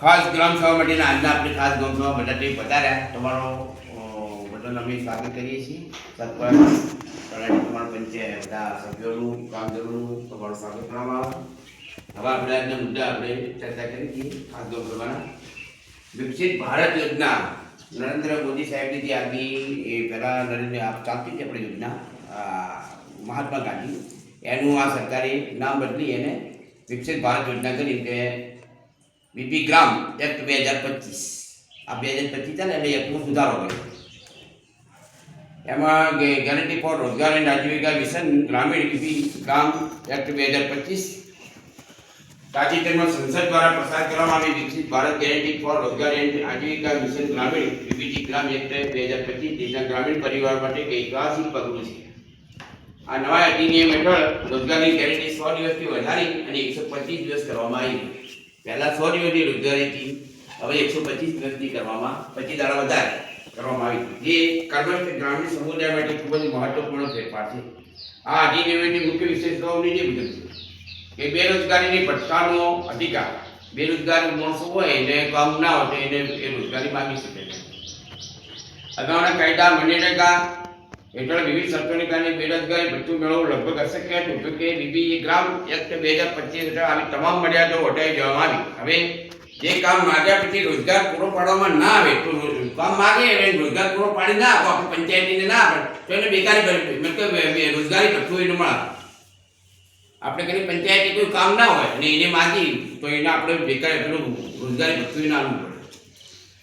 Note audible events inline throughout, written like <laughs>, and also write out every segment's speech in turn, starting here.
ખાસ ગ્રામ સભા માટેના આજના આપણે ખાસ ગ્રામ સભા બધા તે પધાર્યા તમારો અ, અમે સ્વાગત કરીએ છીએ. તળાટી તમારા પંચાયત બધા સભ્યોનું કામદારોનું તમારું સ્વાગત કરવામાં આવે. હવે આપણે આજના મુદ્દા આપણે ચર્ચા કરી હતી ખાસ ગ્રામ સભાના વિકસિત ભારત યોજના. નરેન્દ્ર મોદી સાહેબની જે આગી એ પહેલાં નરેન્દ્ર આપ ચાલતી હતી આપણી યોજના મહાત્મા ગાંધી. એનું આ સરકારે નામ બદલી એને વિકસિત ભારત યોજના કરી કે બીપી ગ્રામ એક્ટ બે હજાર પચીસ. આ બે હજાર પચીસ ચાલે એટલે એક્ટમાં સુધારો કર્યો. એમાં guarantee for Rozgar and Ajeevika mission Gramin BP ગ્રામ એક્ટ બે હજાર પચીસ તાજેતરમાં સંસદ દ્વારા પસાર કરવામાં આવી Viksit Bharat guarantee for Rozgar and Ajeevika mission Gramin બીપીજી gram act બે હજાર પચીસ દેશના ગ્રામીણ પરિવાર માટે ઐતિહાસિક પગલું છે. આ નવા અધિનિયમ હેઠળ રોજગારની ગેરંટી સો દિવસથી વધારી અને એકસો પચીસ દિવસ કરવામાં આવી. પહેલા સો દિવસની રોજગારી હતી. હવે એકસો પચીસ દિવસની કરવામાં, પચીસ દાડા વધારે કરવામાં આવી જે કર્મસ્થ ગ્રામીણ સમુદાય માટે ખૂબ જ મહત્વપૂર્ણ ફેરફાર છે. આ અધિનિયમની મુખ્ય વિશેષતાઓની નીચે મુજબ છે કે બેરોજગારીની પડકારનો અધિકાર, બેરોજગાર માણસો હોય એને કામ ના હોય એને એ રોજગારી માગી શકે છે. અગાઉના કાયદા મનરેગા હેઠળ વિવિધ કારણે બેરોજગારી ભથ્થું મેળવવું લગભગ અશક્ય હતું જો કે બીબીએ ગ્રામ એક્ટ બે હજાર પચીસ હેઠળ આવી તમામ મર્યાદાઓ હટાવી દેવામાં આવી. હવે જે કામ માગ્યા પછી રોજગાર પૂરો પાડવામાં ના આવે, તો કામ માગે એને રોજગાર પૂરો પાડી ના આપો, આપણે પંચાયતીને ના આપે, તો એને બેકારી કરી મતલબ રોજગારી ભથ્થું એને મળે. આપણે કઈ પંચાયતી કોઈ કામ ના હોય અને એને માગી, તો એને આપણે બેકાર, પેલું રોજગારી ભથ્થું ના પડે.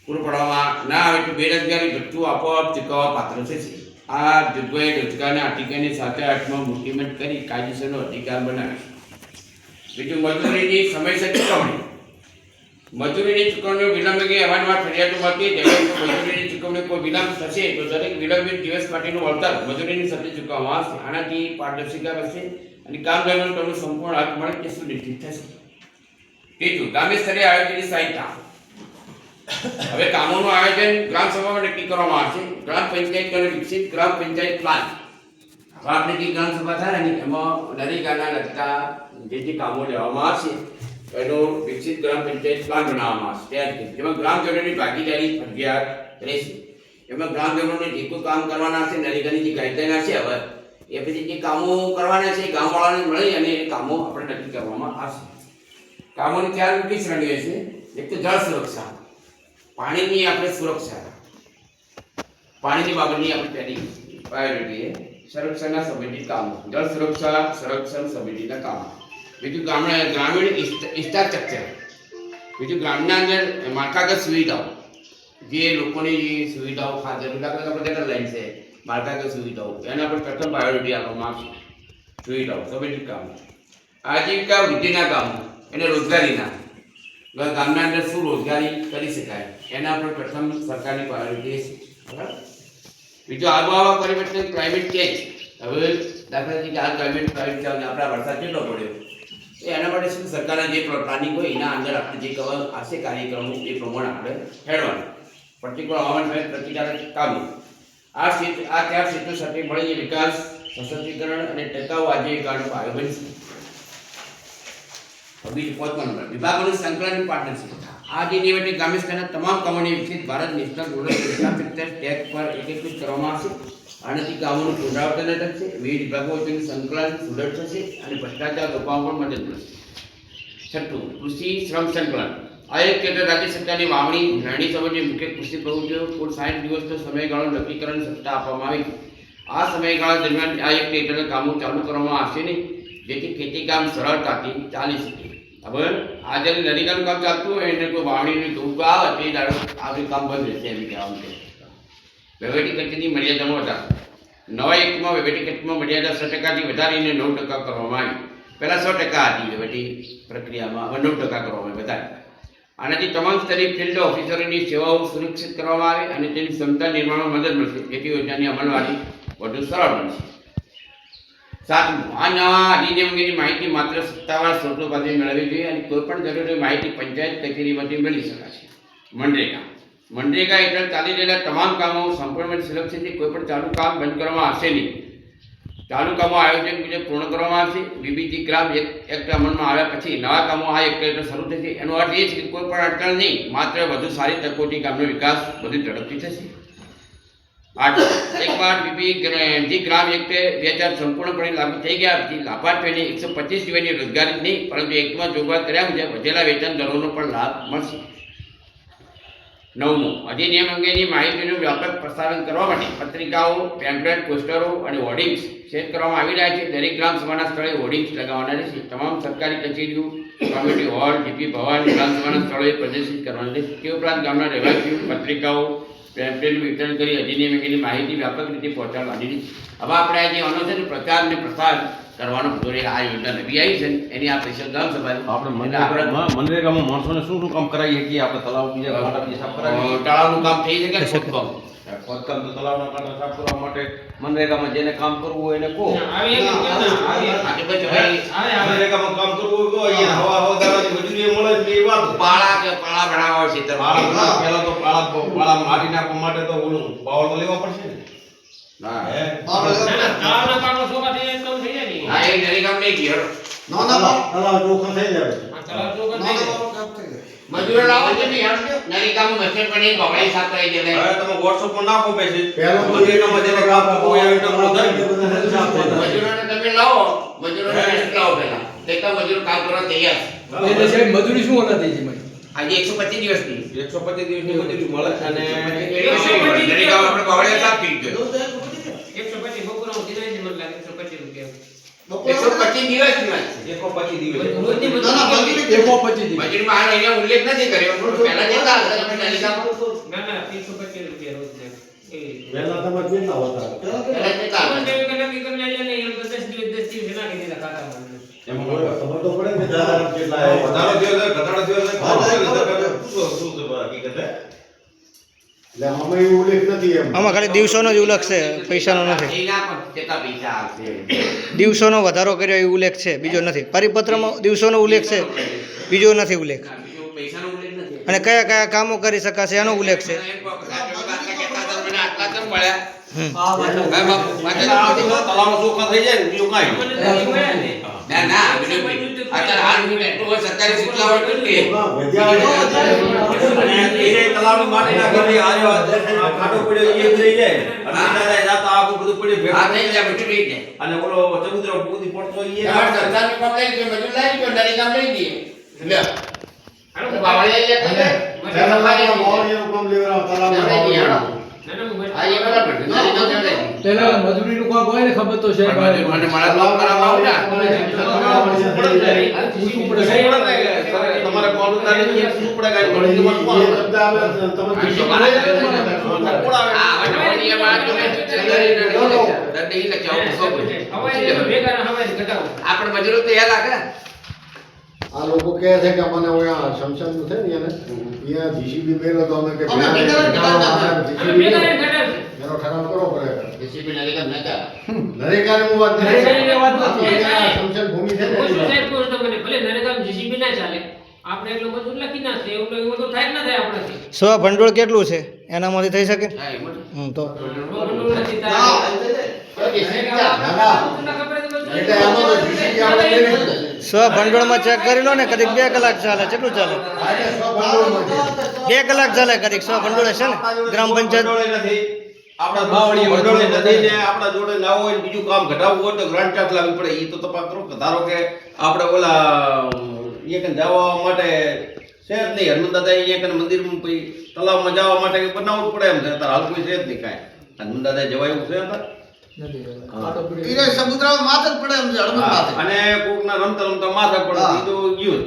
પૂરું પાડવામાં ના આવે તો બેરોજગારી ભથ્થું આપોઆપ ચૂકવવા પાત્ર થશે. આ જોગવાઈ રોજગારના અધિકારની સાથે આઠમાં મોટીમેન્ટ કરી કાયદેસરનો અધિકાર બનાવે બીજું, મજૂરીની સમયસર ચૂકવણી. મજૂરીની ચૂકવણીઓ વિલંબ અંગે અવારનવાર ફરિયાદો મળતી મજૂરીની ચૂકવણી કોઈ વિલંબ થશે તો દરેક વિલંબિત દિવસ માટેનું વળતર મજૂરીની સાથે ચૂકવવામાં આવશે. આનાથી પારદર્શિતા રહેશે અને કામદારોને તેનું સંપૂર્ણ હક મળે તે સુનિશ્ચિત થશે. ત્રીજું ગ્રામ્ય સ્તરે આયોજનની સહાયતા હવે કામોનું આયોજન ગ્રામ સભામાં નક્કી કરવામાં આવશે? ગ્રામ પંચાયત અને વિકસિત? ગ્રામ પંચાયત પ્લાન. હવે આપણે જે ગ્રામ સભા થાય ને એમાં નરેગાના લગતા જે જે કામો લેવામાં આવશે, એનો વિકસિત ગ્રામ પંચાયત પ્લાન બનાવવામાં આવશે. તૈયાર કરી જેમાં. ગ્રામજનોની ભાગીદારી ફરજિયાત રહેશે. એમાં ગ્રામજનોને જે કોઈ કામ કરવાના હશે નરેગાની જે ગાઈડલાઈન હશે, હવે એ પછી જે કામો કરવાના છે, એ ગામવાળાને મળી અને એ કામો આપણે નક્કી કરવામાં આવશે. કામોની ચાર મુખ્ય શ્રેણીઓ છે. એક તો જળ સુરક્ષા. પાણીની આપણે સુરક્ષા. પાણીની બાબતની આપણે પહેલી પ્રાયોરિટી સંરક્ષણના સંબંધિત કામો. જળ સુરક્ષા સંરક્ષણ સંબંધિતના કામો. બીજું ગામડા, ગ્રામીણ ઇન્ફ્રાસ્ટ્રક્ચર બીજું ગ્રામના અંદર માળખાગત સુવિધાઓ. જે લોકોની સુવિધાઓ ખાસ દાખલા આપણે લાઈન છે, માળખાગત સુવિધાઓ. એના પર પ્રથમ પ્રાયોરિટી આપવામાં આવશે. સુવિધાઓ સંબંધિત કામો. આજીવિકા વૃદ્ધિના કામો. એને રોજગારીના. ગામના અંદર શું રોજગારી કરી શકાય? એના પર પ્રથમ સરકારની પ્રાયોરિટી છે. બરાબર? બીજું આબોહવા પરિવર્તન ક્લાઇમેટ ચેન્જ હવે દાખલા તરીકે આ ક્લાઇમેટ ક્લાઇમેટ આપણા વરસાદ કેટલો પડ્યો? એ એના માટે શું સરકારના જે પ્લાનિંગ હોય, એના અંદર આપણે જે કવર હશે કાર્યક્રમો એ પ્રમાણે આપણે હેડવાનું. પર્ટિક્યુલર હવામાન પ્રતિકારક કામો. આ ક્ષેત્ર, આ ચાર ક્ષેત્રો સાથે મળીને વિકાસ, સશક્તિકરણ અને ટકાઉ આજીવિકાનો આયોજન બનશે બીજું પાંચમા વિભાગોનું સંકલન પાર્ટનરશિપ આ નિયમિત ગ્રામ્ય તમામ કામોને Viksit Bharat national rural infrastructure tag પર એકીકૃત કરવામાં આવશે. આનાથી કામોનું પુનરાવર્તન થશે, વિવિધ વિભાગો વચ્ચેનું સંકલન સુદૃઢ થશે અને ભ્રષ્ટાચાર રોકવામાં પણ મદદ મળશે. છઠ્ઠું, કૃષિ શ્રમ સંકલન. આ એક કેન્દ્ર રાજ્ય સરકારની વાવણી લણણી સંબંધી મુખ્ય કૃષિ પ્રવૃત્તિઓ, કુલ સાઠ દિવસનો સમયગાળો નક્કી સત્તા આપવામાં આવી. આ સમયગાળા દરમિયાન આ એક હેઠળ કામો ચાલુ કરવામાં આવશે નહીં. જેથી ખેતી કામ સરળતાથી ચાલી શકે. હવે આ જ્યારે નરિકાનું કામ ચાલતું હોય એને કોઈ વાવણીની ધૂપ આવે તે દાડો આપણું કામ બંધ રહેશે એમ કહેવાનું છે વહીવટી કચેરીની મર્યાદામાં વધારો નવા એકમાં વહીવટી કચેરીમાં મર્યાદા સો ટકાથી વધારીને નવ ટકા કરવામાં આવી પહેલાં સો ટકા હતી વહીવટી પ્રક્રિયામાં હવે નવ ટકા કરવામાં વધારી આનાથી તમામ સ્તરે ફિલ્ડ ઓફિસરોની સેવાઓ સુરક્ષિત કરવામાં આવે અને તેની ક્ષમતા નિર્માણમાં મદદ મળશે જેથી યોજનાની અમલવારી વધુ સરળ બનશે સાતમું આ અધિનિયમ માહિતી માત્ર સત્તાવાર સ્ત્રોતો પાસેથી મેળવવી જોઈએ અને કોઈ પણ જરૂરી માહિતી પંચાયત કચેરીમાંથી મેળવી શકાશે મનરેગા. મનરેગા હેઠળ ચાલી રહેલા તમામ કામો સંપૂર્ણપણે સુરક્ષિત કોઈ પણ ચાલુ કામ બંધ કરવામાં આવશે નહીં. ચાલુ કામો આયોજન મુજબ પૂર્ણ કરવામાં આવશે. બીબીજી ગ્રામ એક એક્ટ અમલમાં આવ્યા પછી નવા કામો આ એક્ટ હેઠળ શરૂ થશે. એનો અર્થ એ છે કે કોઈ પણ અટકળ નહીં. માત્ર વધુ સારી તકોથી ગામનો વિકાસ વધુ ઝડપથી થશે. આઠ એકવાર બીપી ગ્રામ એક બે હજાર સંપૂર્ણપણે લાગુ થઈ ગયા પછી લાભાર્થીઓને એકસો પચીસ દિવસની રોજગારી નહીં પરંતુ એકમાં જોગવાઈ કર્યા મુજબ વધેલા વેતન દરોનો પણ લાભ મળશે. નવમું, અધિનિયમ અંગેની માહિતીનું વ્યાપક પ્રસારણ કરવા માટે પત્રિકાઓ, પેમ્પલેટ, પોસ્ટરો અને હોર્ડિંગ્સ શેર કરવામાં આવી રહ્યા છે. દરેક ગ્રામ સભાના સ્થળે હોર્ડિંગ્સ લગાવવાના રહેશે. તમામ સરકારી કચેરીઓ કોમ્યુનિટી હોલ, ડીપી ભવન ગ્રામ સભાના સ્થળોએ પ્રદર્શિત કરવાના રહેશે. તે ઉપરાંત ગામના રહેવાસીઓ, પત્રિકાઓ પેમ્પલેટનું વિતરણ કરી, અધિનિયમ અંગેની માહિતી વ્યાપક રીતે પહોંચાડવાની. હવે આપણે આજે આનો પ્રચાર અને પ્રસાર કરવાનો એટલે આ યોજના નવી આવી છે એની આ સ્પેશિયલ ગ્રામ સભા આપણે મનરેગામાં મનરેગામાં માણસોને શું શું કામ કરાવી શકીએ આપણે તલાવ બીજા સાફ કરાવી તળાવનું કામ થઈ શકે ખોદકામ. ખોદકામ તો તલાવના કાંઠા સાફ કરવા માટે મનરેગામાં જેને કામ કરવું હોય એને કહો મનરેગામાં કામ કરવું હોય કહો અહીંયા હવા હવા દાવાની મજૂરી મળે એ વાત પાળા કે પાળા બનાવવા છે. પહેલા તો પાળા પાળા મારી નાખવા માટે તો ઓલું પાવર તો લેવા પડશે ને ના હે? ના ના તળાવના કામો ને એ નરી કામ નહીં ગયો તલાવ ચોખ્ખા થઈ જાય આ તળાવ થઈ જાય. મજૂરો લાવો છે ને નરી કામ પણ સાફ કરી દે હવે તમે પર નાખો પછી. પહેલો કામ તમે લાવો. લિસ્ટ લાવો પહેલા. મજૂરો કામ કરવા તૈયાર એટલે સાહેબ મજૂરી શું હોના થઈ છે મારી? આજે એકસો પચીસ દિવસની. એકસો પચીસ દિવસની મજૂરી. મળે અને આપણે સાફ ગયો એકસો પચીસ બપોરનું દિનાય છે મને લાગે એકસો પચીસ રૂપિયા એકસો પચીસ દિવસની વાત છે એકસો પચીસ દિવસ દિવસ. મજૂરીમાં હાલ અહીંયા ઉલ્લેખ નથી કર્યો પહેલા જતા હતા તમે નરી કામ ના ના એકસો પચીસ રૂપિયા રોજ. પહેલા તમારે કેટલા હતા પહેલા જતા હતા. જેવી કે નક્કી કરી લેજે ને એમ દસ દિવસ દસ દિવસ નાખી દીધા ખાતામાં એમાં ખબર તો પડે ને કેટલા. વધારો થયો છે ઘટાડો થયો. શું શું હકીકત આમાં ખાલી દિવસોનો જ ઉલ્લેખ છે પૈસાનો નથી. દિવસોનો વધારો કર્યો એ ઉલ્લેખ છે બીજો નથી. પરિપત્રમાં દિવસોનો ઉલ્લેખ છે બીજો નથી ઉલ્લેખ. અને કયા કયા કામો કરી શકાશે એનો ઉલ્લેખ છે. અને એને તલાવની માટી નાખી આજે આ ખાડો પડ્યો એ જ રહી જાય. અને બીજા જાય જાતા આખું બધું પડ્યું. આ ભેગું થઈ જાય, બધું થઈ જાય. અને ઓલો ચબુતરો બુદ્ધિ પડતો એ તમારે સરકારનું કામ લઈ લો, મજૂર લાવી દો, નરી કામ લઈ દઈએ. લ્યો. હાલો, તો બાવળિયા જે કરે, પહેલા સફાઈ તમારે કરી દે. મોહણીયાનું કામ લેવડાવો, તલાવનું લેવડાવી દઈએ, હાલો. ના, ના, હું હા, એ બરાબર છે. નરી કામ લેવડાવી દઈએ. પેલા મજૂરીનું કામ હોય ને ખબર તો છે મને મળે તો કરાવવા આવું ને. પૂછવું પડે સાહેબ. તમારે ઉતારે શું પડે આપણે મજૂરો તો યાદ રાખે. આ લોકો કહે છે કે મને આ શમશાનનું છે ને એને અહીંયા જીસીબી મેલો તો અમે કે ઘટાડશે. એનો ઠરાવ કરવો પડે. JCB નરી કામ નતા. નરેગાની ની વાત નથી નરેગાની વાત નથી. શમશાન ભૂમિ છે ને એની તો મને ભલે નરેગામ જીસીબી ના ચાલે આપણે એટલું બધું લખી નાખીએ એવું એવું તો થાય ના થાય આપણે સ્વ ભંડોળ કેટલું છે? એનામાંથી થઈ શકે? હા, હમ તો. ભંડોળ નથી થાય. એટલે આમાં તો આપણે લેવી નથી. ભંડોળમાં ચેક કરી લો ને, કદીક બે કલાક ચાલે, કેટલું ચાલે. બે કલાક ચાલે કદીક સો ભંડોળ છે ને, ગ્રામ પંચાયત જોડે ના હોય બીજું કામ ઘટાવવું હોય તો ગ્રાન્ટ લાવવી પડે એ તો તપાસ કરો ધારો કે આપણે ઓલા એક જવા માટે છે જ નહીં હનુમાન દાદા એક મંદિરમાં જવા માટે બનાવવું પડે એમ છે હાલ કોઈ છે જ નહીં કાંઈ હનુમાન એવું છે અત્યારે ઈરે સમુદ્રમાં માથે જ પડે એમ છે હળવદ માથે. અને કોકના રમતા રમતા માથા પડે એ તો ગયું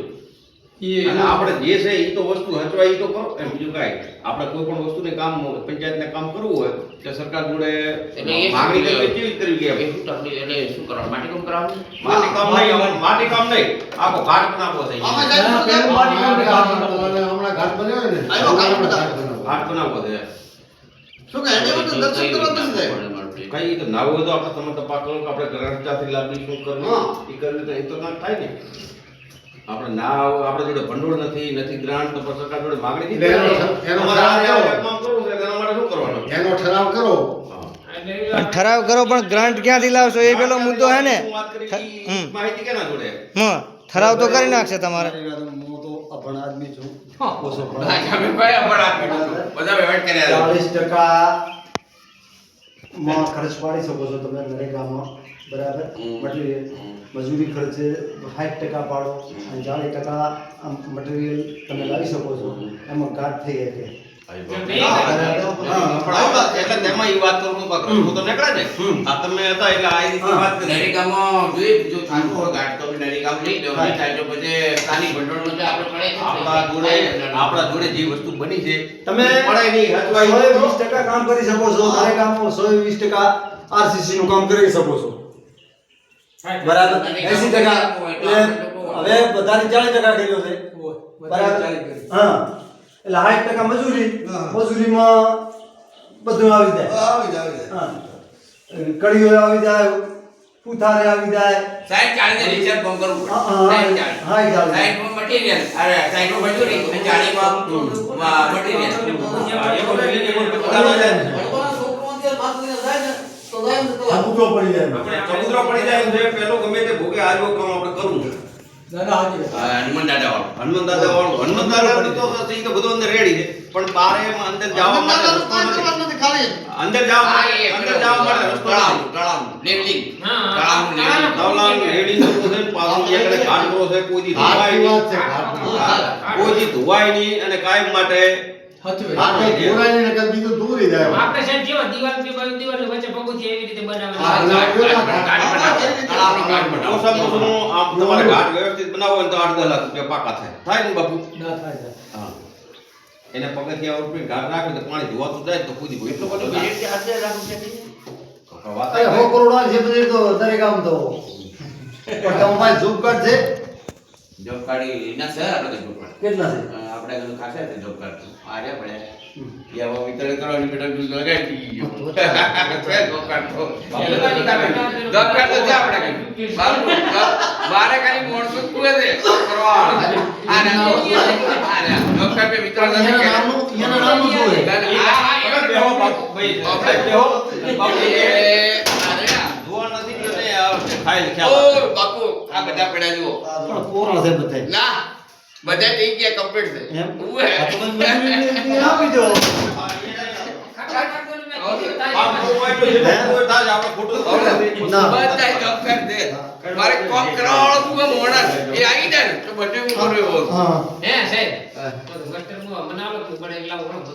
અને આપણે જે છે એ તો વસ્તુ હચવાય એ તો કરો એમ બીજું કાંઈ આપણે કોઈ પણ વસ્તુને કામ પંચાયતને કામ કરવું હોય સરકાર જોડે માંગણી કરવી કેવી કરવી એટલે શું કરવાનું માટી કામ કરાવવાનું માટી કામ નહીં માટી કામ નહીં. આખો ઘાટ બનાવવો છે. આમાં અહીંયા. ના, પેલું માટી કામ હમણાં ઘાટ બન્યો ને. ઘાટ બનાવો. ઘાટ બનાવો. બનાવવો છે. શું કે એને બધું દર્શન કરવા નથી જાય કઈ તો ના હોય તો આપણે તમે તપાસ કરો કે આપણે ગ્રાહકતાથી લાગણી શું કરવું? એ કરવી તો એ તો ના થાય ને. આપણે ના આપણે જોડે ભંડોળ નથી નથી ગ્રાન્ટ તો સરકાર જોડે માગણી નથી એનો માટે શું કરવાનું? એનો ઠરાવ કરો. ઠરાવ કરો પણ ગ્રાન્ટ ક્યાંથી લાવશો? એ પેલો મુદ્દો હે ને. માહિતી કેના જોડે? હા ઠરાવ તો કરી નાખશે તમારે. હું તો અભણ આદમી છું. બધા વ્યવહાર કર્યા 40% માં ખર્ચ પાડી શકો છો તમે નરેગામાં બરાબર? મટીરિયલ મજૂરી ખર્ચે સાઠ ટકા પાડો અને ચાલીસ ટકા મટીરિયલ તમે લાવી શકો છો. એમાં ગાંઠ થઈ શકે. તેમાં ઈ વાત કરું છું, બાકી રસ્તો તો નીકળે ને આ તમે હતા એટલે આ વાત કરી. જો થતું હોય તો બી કામ નહીં દો થાય તો પછી સ્થાનિક ભંડોળનો જે આપણે પડે આપણા જોડે આપણા જોડે જે વસ્તુ બની છે તમે પડે નહીં સો નહીં. કામ કરી શકો છો સો વીસ ટકા આરસીસી નું કામ કરી શકો છો. બરાબર? હવે બધાને ચાલીસ ટકા કર્યો છે. બરાબર? હા. એટલે સાઠ ટકા મજૂરી મજૂરીમાં બધું આવી જાય. આવી જાય આવી જાય. હા. કડીઓ આવી જાય પૂથારે આવી જાય. સાહેબ ચાલીને રિઝર્વ બંધ કરવું હા, હા, સાહેબ હા, ચાલીસ. મટીરિયલ અરે સાહેબમાં મજૂરી અને ચાલીસમાં માં મટીરિયલ હબુકો પડી જાય. કબૂતરો પડી જાય પેલો પેલું ગમે તે ભોગે આજો કામ આપણે કરવું હનુમાન દાદા વાળો. હનુમાન દાદા વાળું. હનુમાન દાદાનું તો ઈ તો બધું અંદર રેડી છે. પણ બારે અંદર જવા માટે રસ્તો નથી. કરવાનું નથી ખાલી અંદર જવા માટે અંદર જવા માટે રસ્તો તળાવ તળાવ લેવલિંગ હા, હા. તળાવનું રેડી કરવું છે પાછું એકડે ઘાટરો છે કોઈ દી ધોવાય નહીં. છે હાથની. હા, કોઈ દી ધોવાય નહીં અને કાયમ માટે હા, ના, ને ને ના. હા. એને પગથિયા ઉપર ઘાટ રાખે તો પાણી ધોવાતું જાય તો કોઈ દી એટલું બધું સો કરોડ છે તો દરેક આમ તો. <laughs> પણ તમારે જોબ કાર્ડ છે? જોબ કાર્ડ એના સર આપણે જોબ કાર્ડ. કેટલા છે? આપણે કીધું ખાસા છે જોબ કાર્ડ તો. આ રહ્યા પડ્યા. એ હવે વિતરણ કરવાની બેટા દૂધ લગાડી દીધી. છે જોબ કાર્ડ તો. <laughs> જોબ કાર્ડ તો છે આપણે કીધું. બારે ખાલી માણસો કુએ છે. જોબ કરવા. આ રહ્યા. આ રહ્યા. જોબ પે વિતરણ એના શું આ- બેહો ભાઈ, આપણે બેહો. બાપુ, ઓ, બાપુ, આ બધા પડ્યા જુઓ. છે બધે ના બધા થઈ ગયા કમ્પ્લીટ છે મજૂરી આપી દો. મારે કોમ કરાવવાળો તું મોણા એ આવી જાય તો બધું હું હે. સાહેબ વસ્ટરમાં બનાવો તો પણ એટલા વખત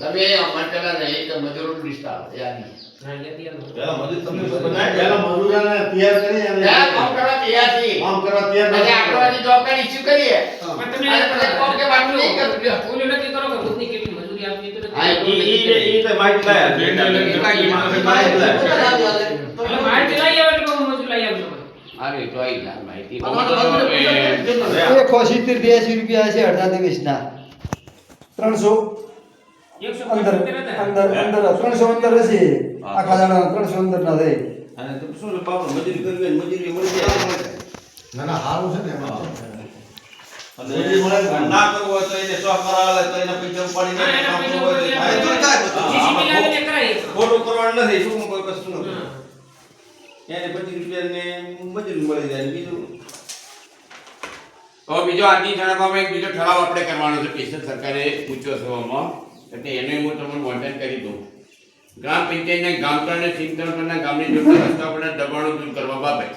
તમે અમારે પેલા નહીં તો મજૂરોનું list આવે, યાદ નહીં. હા યાદી આલો. પહેલા મજૂર તમને શું બનાય? પહેલા મજૂરાને તૈયાર કરી અને ત્યાં કામ કરવા તૈયાર છીએ. કામ કરવા તૈયાર અને નથી. આગળની job card issue કરીએ. પણ તમે અને પછી કોમ કે બાકી નહીં કરવું લ્યો. ઓલું નક્કી કરો કે રોજની કેટલી મજૂરી આપવી તો હા, નક્કી ઈ- ઈ- ઈ તો માહિતી લાયા. ઈ માહિતી લાયા. એટલે માહિતી લઈ આવે એટલે બહુ મજૂર લઈ આવે તમારે. હા, એ તો આવી જાય માહિતી. હવે એકસો સિત્તેર બ્યાસી રૂપિયા છે અડધા દિવસના ત્રણસો એકસો અંદર પંચોતેર હતા. અંદર અંદર ત્રણસો અંદર હશે આખા દાડા ત્રણસો અંદર ના થાય અને તો શું છે પાપડ મજૂરી કરવી હોય ને મજૂરી મળી જાય. ના ના સારું છે ને એમાં ના કરવું હોય તો એને કરાવે તો એને પૈસા ઉપાડીને. ખોટું કરવાનું નથી શું કોઈ વસ્તુ. એને પચીસ રૂપિયાને મજૂરી મળી જાય બીજું. તો બીજો આજની ઠરાવમાં એક બીજો ઠરાવ આપણે કરવાનો છે કેશવ સરકારે પૂછ્યો છે એટલે એને હું તમને વોન્ટેન કરી દઉં. ગ્રામ પંચાયતના ગામતળ અને સિંગતળ પરના ગામની જોડતા રસ્તા પરના દબાણો દૂર કરવા બાબત.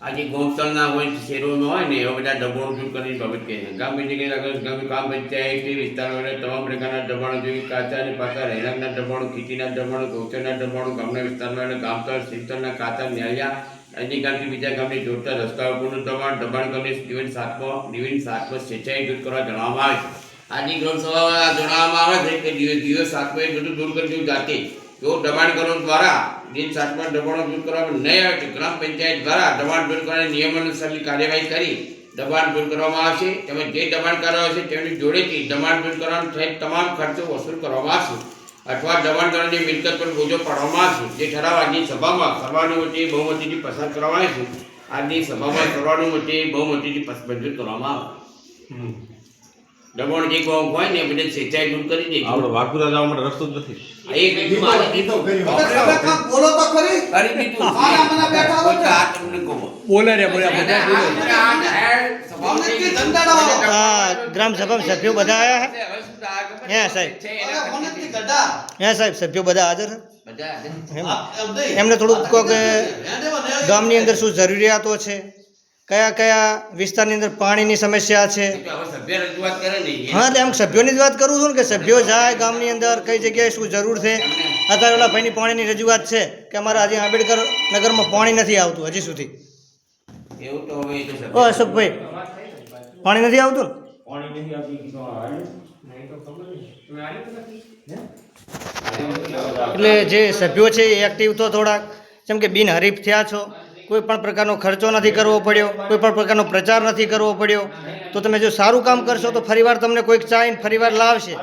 આજે ગોમતળના હોય શહેરોમાં હોય ને, એવા બધા દબાણો દૂર કરવાની બાબત કહે છે. ગામ પંચાયત, ગામ ગ્રામ પંચાયત તે વિસ્તારોમાં તમામ પ્રકારના દબાણો જેવી કાચા અને પાકા રહેણાંકના દબાણો, ખેતીના દબાણો ગૌચરના દબાણો, ગામના વિસ્તારમાં ગામતળ સિંગતળના કાચા ન્યાયા અન્ય ગામથી બીજા ગામને જોડતા રસ્તા પરનું દબાણ દબાણ કરીને દિવેલ સાતમો દિવેલ સાતમો સિંચાઈ દૂર કરવા જણાવવામાં આવે છે. આજની ગ્રામસભામાં જણાવવામાં આવે છે કે દિવસ દિવસ સાતમાં બધું દૂર કરી દેવું જાતે. જો દબાણ કરવા દ્વારા દિન સાતમાં દબાણો દૂર કરવામાં નહીં આવે તો ગ્રામ પંચાયત દ્વારા દબાણ દૂર કરવાની નિયમાનુસારની કાર્યવાહી કરી દબાણ દૂર કરવામાં આવશે. તેમજ જે દબાણ કરાયો છે તેમની જોડેથી દબાણ દૂર કરવાનો સહિત તમામ ખર્ચો વસૂલ કરવામાં આવશે. અથવા દબાણ કરવાની મિલકત પર બોજો પાડવામાં આવશે. જે ઠરાવ આજની સભામાં સર્વાનુમતિ બહુમતીથી પસાર કરવામાં આવે છે. આજની સભામાં સર્વાનુમતિ બહુમતીથી મંજૂર કરવામાં આવે. દબાણ જે કોમ હોય ને બધે સિંચાઈ દૂર કરી દે આપણે વાકુરા જવા માટે રસ્તો જ નથી. એક બીજું મારે દીધું બોલો તો ખરી કરી દીધું આના મને બેઠા હો તો. આ તમને કહો. બોલે રે બોલે બધા ગ્રામ સભા સભ્યો બધા આવ્યા છે હવે શું થાય ખબર? હે, સાહેબ. હે સાહેબ સભ્યો બધા હાજર. એમને થોડુંક કહો કે ગામની અંદર શું જરૂરિયાતો છે? કયા કયા વિસ્તારની અંદર પાણીની સમસ્યા છે? હા એટલે એમ સભ્યોની જ વાત કરું છું ને કે સભ્યો જાય ગામની અંદર કઈ જગ્યાએ શું જરૂર છે? અત્યારે ઓલા ભાઈની પાણીની રજૂઆત છે કે અમારા આજે આંબેડકર નગરમાં પાણી નથી આવતું હજી સુધી. ઓ અશોકભાઈ પાણી નથી આવતું ને? એટલે જે સભ્યો છે એ એક્ટિવ તો થોડાક. જેમ કે બિનહરીફ થયા છો. કોઈ પણ પ્રકારનો ખર્ચો નથી કરવો પડ્યો કોઈ પણ પ્રકારનો પ્રચાર નથી કરવો પડ્યો તો તમે જો સારું કામ કરશો તો ફરીવાર તમને કોઈક ચાહીને ફરીવાર લાવશે.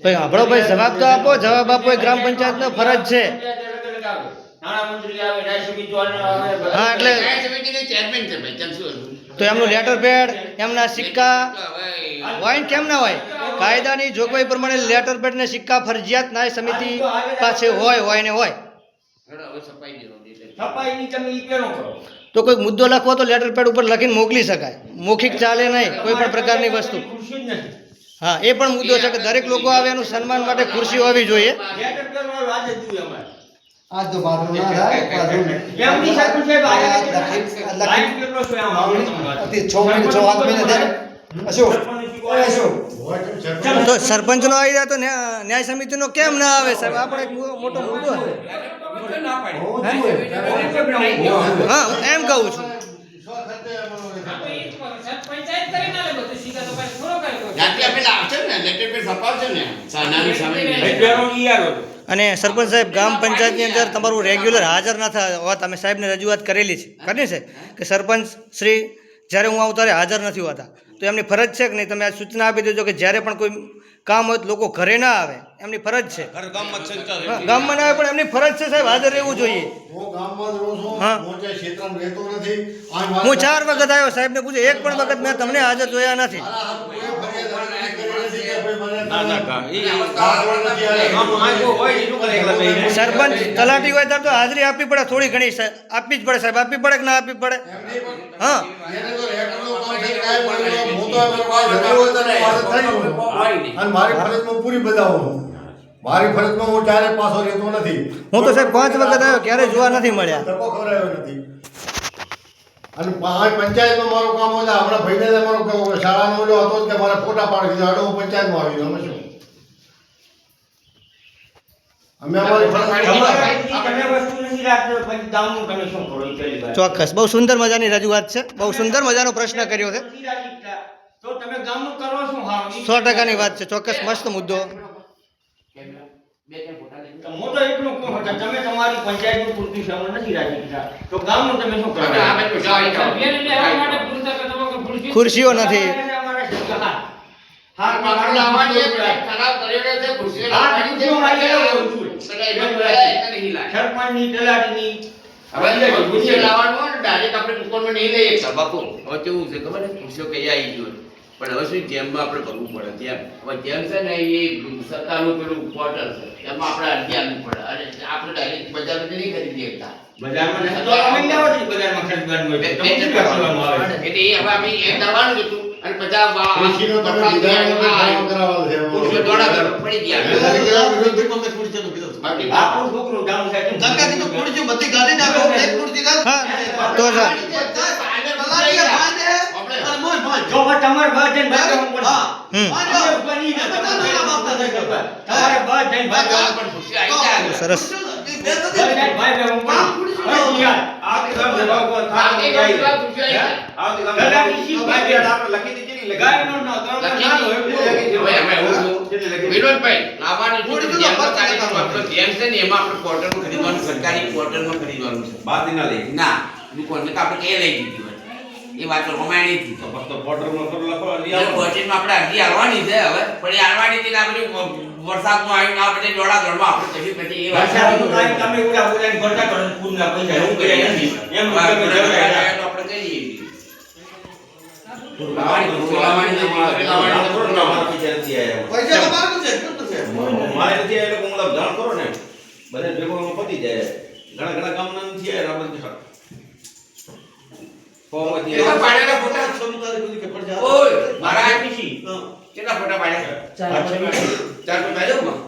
ભાઈ આપણો ભાઈ જવાબ તો આપો જવાબ આપો એ ગ્રામ પંચાયતનો ફરજ છે. હા એટલે ચેરમેન છે ભાઈ? તો એમનું લેટર પેડ એમના સિક્કા. હોય કેમ ના હોય? કાયદાની જોગવાઈ પ્રમાણે લેટર પેડ ને સિક્કા ફરજિયાત ન્યાય સમિતિ પાસે હોય હોય ને હોય. તો કોઈ મુદ્દો લખવો તો લેટર પેડ ઉપર લખીને મોકલી શકાય. મૌખિક ચાલે નહીં કોઈ પણ પ્રકારની વસ્તુ. હા એ પણ મુદ્દો છે કે દરેક લોકો આવે એનું સન્માન માટે ખુરશી હોવી જોઈએ. આ તો બાથરૂમ ના થાય બાથરૂમ અતિ છ મિનિટ છ આઠ મિનિટ દે અશોક ઓય અશોક તો સરપંચનો આવી જાય તો ન્યાય ન્યાય સમિતિનો કેમ ના આવે સાહેબ? આપણે એક મોટો મુદ્દો હા? એમ કહું છું. જાતે આપણે લાવશે ને લેટર પેડ છપાવશે ને સાનાની સામે અને સરપંચ સાહેબ ગ્રામ પંચાયતની અંદર તમારું રેગ્યુલર હાજર ના થયા હોવા તમે સાહેબને રજૂઆત કરેલી છે. કરી છે કે સરપંચ શ્રી જ્યારે હું આવું ત્યારે હાજર નથી હોતા. તો એમની ફરજ છે કે નહીં? તમે આ સૂચના આપી દેજો કે જ્યારે પણ કોઈ કામ હોય તો લોકો ઘરે ના આવે. એમની ફરજ છે. ગામમાં ના આવે પણ એમની ફરજ છે સાહેબ હાજર રહેવું જોઈએ. હું ચાર વખત આવ્યો સાહેબને પૂછ્યું એક પણ વખત મેં તમને હાજર જોયા નથી. સરપંચ તલાટી હોય તો હાજરી આપવી પડે થોડી ઘણી સાહેબ. આપવી જ પડે સાહેબ. આપવી પડે કે ના આપવી પડે? હા. મારી ફરજમાં પૂરી બજાવું મારી ફરજમાં હું ક્યારે પાછો રહેતો નથી. હું તો સાહેબ પાંચ વખત આવ્યો ક્યારેય જોવા નથી મળ્યા. તકો ખબર આવ્યો નથી. અને પાંચ પંચાયતમાં મારું કામ હોય આપણા હમણાં ભાઈને મારો ક- શાળાનો ઓલો હતો કે મારે ફોટા પાડી દીધા એટલે હું પંચાયતમાં આવી ગયો. અમે શું? અમે અમારી ફરજ ચોક્કસ. બહુ સુંદર મજાની રજૂઆત છે. બહુ સુંદર મજાનો પ્રશ્ન કર્યો છે. તો તમે ગામનું કરો શું? હારું? ઈ સો ટકાની વાત છે. ચોક્કસ મસ્ત મુદ્દો. એટલું કહું છું કે તમે તમારી પંચાયતનું પૂરતું શ્રવણ નથી રાખી દીધા. તો ગામનું તમે શું કરો? ખુરશીઓ નથી. સરપંચની તલાટીની હવે ખુરશીઓ લાવવાનું હોય આપણે દુકાનમાં નહીં લઈએ. એક હવે કેવું છે ખબર ખુરશીઓ કઈ આવી ગયું. પણ હવે શું જેમમાં આપણે ભરવું પડે જેમ હવે જેમ છે ને એ સરકારનું પેલું પોર્ટલ છે એમાં આપણે અરજી આપવી પડે. અને આપણે ડાયરેક્ટ બજારમાંથી નહીં ખરીદી શકતા બજારમાં તો અમે લેવા બજારમાં તો શું કરવાનું આવે? એટલે એ હવે અમે એ કરવાનું હતું. અને પછી કૃષિનો તમે વરસાદ વિધાનનો આ ઠરાવ કરાવવાનો છે ખુરશીઓ દોડા કરો, પડી ગયા. બાકી આપણું છોકરું ગામ સાહેબ ધક્કા કીધું ખુરશી બધી ગાડી નાખો. એક ખુરશી કાઢ. તો સર પલાળીએ, બાંધે. અને મોય, મોય. જો હવે તમારે બહાર જઈને ભાગ લેવું પડશે. હા. હમ બાંધો. અમે ઉપર નહીં જતા. બધા નાના બાપના થઈ ગયા. તમારે બહાર જઈને ભાગ લેવું પણ ખુરશીઓ આવી જાય. સરસ બે બહાર નથી. જઈને ભાગ લેવું પડે. આ ખુરશી હવે યાર, આ કે ગામ લેવા ઉપર થાળ આ કે ગાય. ગામ ખુરશીઓ આવી જાય. તલાટી શી ભાગ લે? ગાયનો ન, ગામનો નાનો લખી એટલું. હવે એમાં એવું હતું. વિનોદભાઈ, લાવવાની છે થોડી તો તો જેમમાં પાછી તારીખ લખાવો. આપણો જેમ છે ને એમાં આપણે પોર્ટલમાં ખરીદવાનું સરકારી પોર્ટલમાં ખરીદવાનું છે બાદ ના લઈ ના દુકાન ને આપણે કે લઈ દીધી હોય એ વાત તો રમાયણી હતી તો ફક્ત બોર્ડરમાં કરો લખો પહોંચીને આપણે અરજી આવવાની છે હવે. પણ એ આલવાની હતી ને આ બધું વરસાદનું આવ્યું ને બધે દોડા દોડમાં આપણે પછી પછી એ વાત વરસાદનું કાંઈ તમે ઉડા ઉડાઈને ભરતા કરો ને પૂરના પૈસા હું કરી નથી. એમ આપણે કહીએ ને. મારે નથી આયા એટલે હું જાણ કરો ને. બધા ભેગો પતી જાય. ઘણા ઘણા ગામના નથી આપણે ફોર્મમાંથી તો પાડેલા ફોટા? છવ્વીસ તારીખ સુધી કે પડશે. ઓય મારા. હા. કેટલા ફોટા પાડ્યા? ચાર. ફોટા આવ્યો